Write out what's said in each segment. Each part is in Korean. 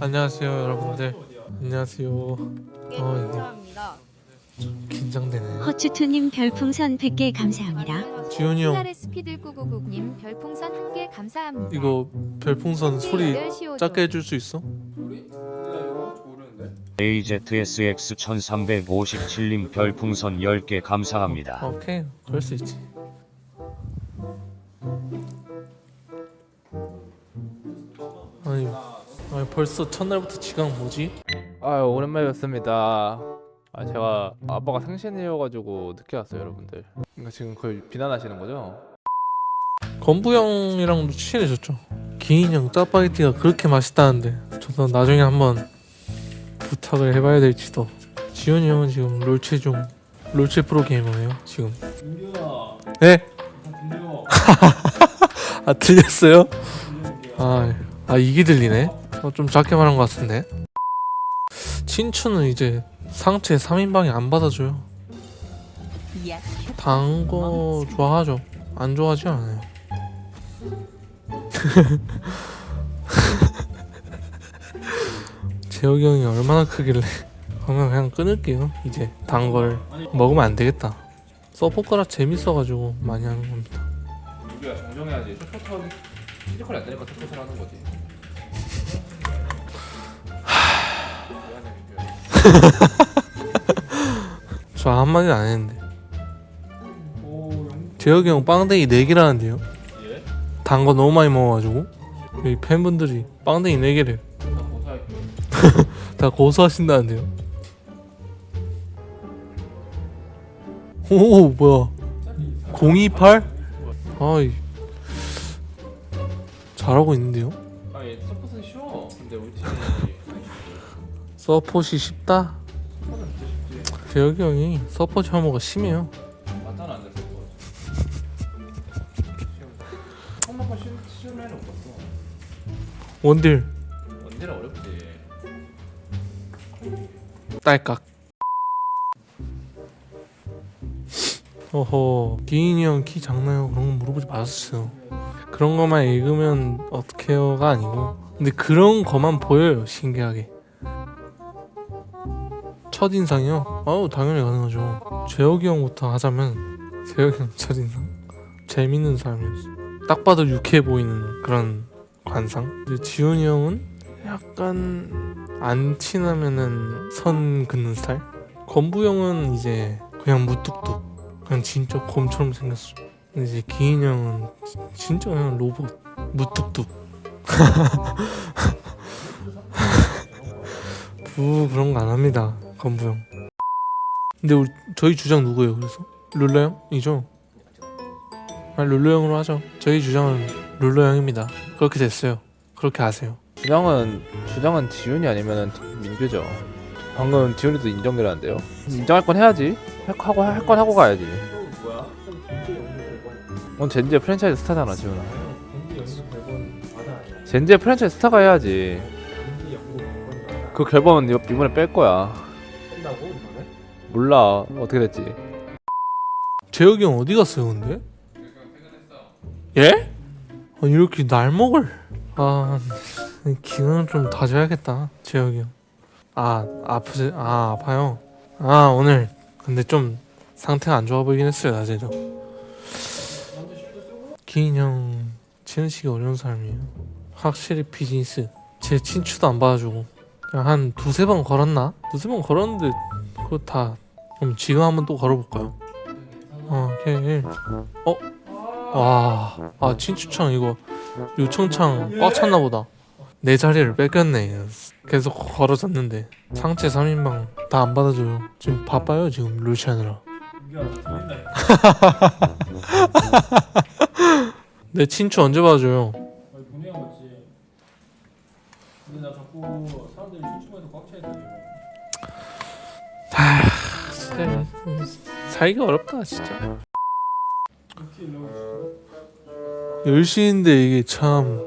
안녕하세요 여러분들 안녕하세요 어 감사합니다. 이게 긴장되네 허추투님 별풍선 100개 감사합니다. 지훈이 형 스피드 999님 별풍선 한 개 감사합니다. 이거 별풍선 소리 작게 해줄 수 있어? AZSX 1357님 별풍선 10개 감사합니다. 오케이 그럴 수 있지 아니, 아니 벌써 첫날부터 지각 뭐지? 아유 오랜만에 뵙습니다. 아 제가 아빠가 생신이어가지고 늦게 왔어요 여러분들. 그러니까 지금 거의 비난하시는 거죠? 건부 형이랑도 친해졌죠 기인 형 짜파게티가 그렇게 맛있다는데 저도 나중에 한번 부탁을 해봐야 될지도 지훈이 형은 지금 롤체 중 롤체 프로게이머예요 지금 네? 아 들렸어요? 아, 아 이게 들리네? 어, 좀 작게 말한 것 같은데. 친추는 이제 상체 3인방이 안 받아줘요. 단 거 좋아하죠. 안 좋아하지 않아요. 재혁이 형이 얼마나 크길래 그러면 그냥 끊을게요. 이제 단 걸 먹으면 안 되겠다. 서포카라 재밌어가지고 많이 하는 겁니다. 우리가 정정해야지. 서포터 피지컬이 안 되니까 서포터를 하는 거지. 저 한마디 안 했는데. 재혁이 형 빵댕이 4개라는데요? 단거 너무 많이 먹어가지고. 여기 팬분들이 빵댕이 4개래요. 다 고소하신다는데요? 오 뭐야. 028? 아이. 잘하고 있는데요? 아니 서포트는 쉬워. 근데 우리 팀이 서폿이 쉽다? 재혁이 형이 서폿 혐오가 심해요. 맞잖아 안 쉬운 쉬운 애는 없었어. 원딜. 언제나 어렵지. 딸깍. 어허 기인이 형 키 작나요? 그런 거 물어보지 마셨어요 그런 것만 읽으면 어떡해요가 아니고. 근데 그런 것만 보여요 신기하게 첫인상이요? 아우 당연히 가능하죠. 재혁이 형부터 하자면 재혁이 형 첫인상? 재밌는 사람이었어. 딱 봐도 유쾌해 보이는 그런 관상? 근데 지훈이 형은 약간 안 친하면은 선 긋는 스타일? 건부 형은 이제 그냥 무뚝뚝. 그냥 진짜 곰처럼 생겼어. 근데 이제 기인 형은 지- 진짜 그냥 로봇. 무뚝뚝. 부 그런 거 안 합니다 건부 형 근데 우리 저희 주장 누구예요 그래서? 룰러 형이죠? 아 룰러 형으로 하죠 저희 주장은 룰러 형입니다 그렇게 됐어요 그렇게 아세요 주장은 주장은 지훈이 아니면은 민규죠. 방금 지훈이도 인정이라는데요. 인정할 건 해야지. 할- 하고 할 건 하고 가야지. 넌 젠지의 프랜차이즈 스타잖아, 지훈아. 젠지의 프랜차이즈 스타가 해야지. 그 이번- 이번에 뺄 거야. 몰라. 어떻게 됐지. 재혁이 형 어디 갔어요 근데? 예? 아니 이렇게 날 먹을. 아 기능 좀 다져야겠다 재혁이 형아 아프지 아 아파요? 아 오늘 근데 좀 상태가 안 좋아 보이긴 했어요 낮에도. 기인 형 지내시기 어려운 사람이에요. 확실히 비즈니스. 제 친추도 안 받아주고 한 두세 번 걸었나? 두세 번 걸었는데 그거 다 그럼 지금 한번 또 걸어볼까요? 어, 오케이. 어? 와, 아 친추창 이거 요청창 꽉 찼나 보다. 내 자리를 뺏겼네. 계속 걸어졌는데 상체 3인방 다 안 받아줘요. 지금 바빠요 지금 룰치하느라. 내 친추 언제 받아줘요? 분해가 맞지. 근데 나 사람들이 심심해서 꽉 차야 돼. 진짜 살기 어렵다 진짜. 10시인데 이게 참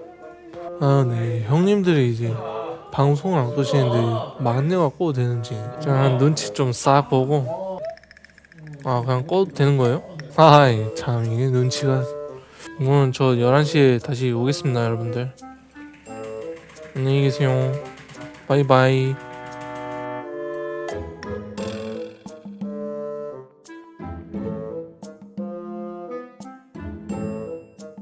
아, 네. 형님들이 이제 방송을 안 끄시는데 막내가 꺼도 되는지 자 눈치 좀 싹 보고 아 그냥 꺼도 되는 거예요? 아이 참 이게 눈치가 오늘 저 11시에 다시 오겠습니다 여러분들 안녕히 계세요 바이바이